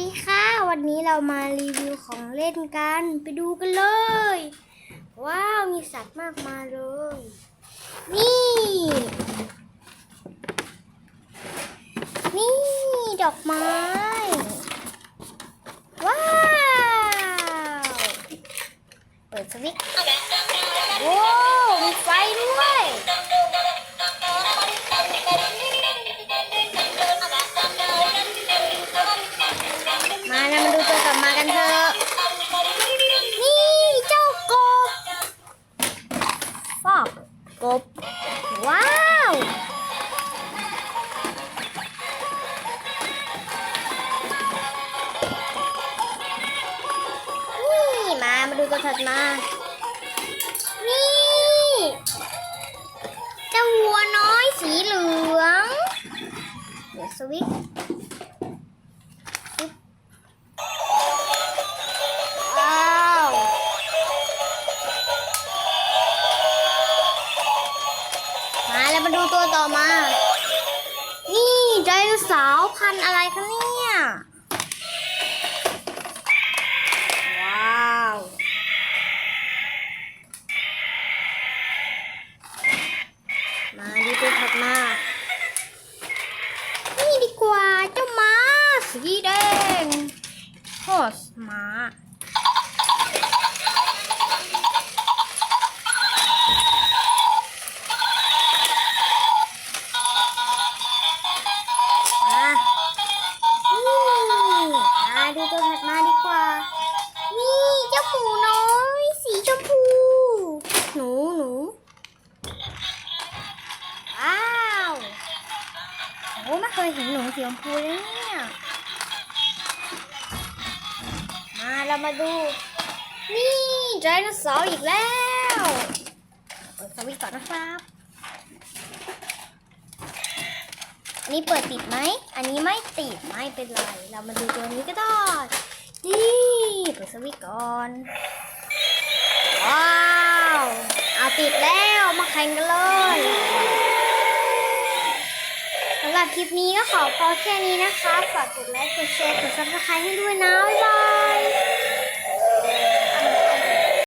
ดีค่ะ วันนี้เรามารีวิวของเล่นกัน ไปดูกันเลย ว้าว มีสัตว์มากมายเลย นี่ นี่ ดอกไม้ ว้าว เปิดสวิตช์โว้ นี่มา มาดูตัวถัดมา นี่ เจ้าวัวน้อยสีเหลือง เดี๋ยวสวิต มาดูตัวต่อมา นี่ไดโนเสาร์พันอะไรคะเนี่ย ว้าว มาดูตัวถัดมา นี่ดีกว่าเจ้าม้าสีแดงฮอสม้ามา กว่า นี่เจ้าหมูน้อย สีชมพู หนูหนูว้าวโอ้ไม่เคยเห็นหนูสีชมพูเลยเนี่ย มาเรามาดู นี่ไดโนเสาร์อีกแล้วเปิดสวิตช์ก่อนนะครับอันนี้เปิดติดไหม อันนี้ไม่ติดไม่เป็นไร เรามาดูตัวนี้ก็ได้ นี่เปิดสวิตก่อน ว้าวเอาติดแล้วมาแข่งกันเลยสำหรับคลิปนี้ก็ขอพอแค่นี้นะคะฝากกดไลค์กดแชร์กดซับสไครต์ให้ด้วยนะบ๊ายบาย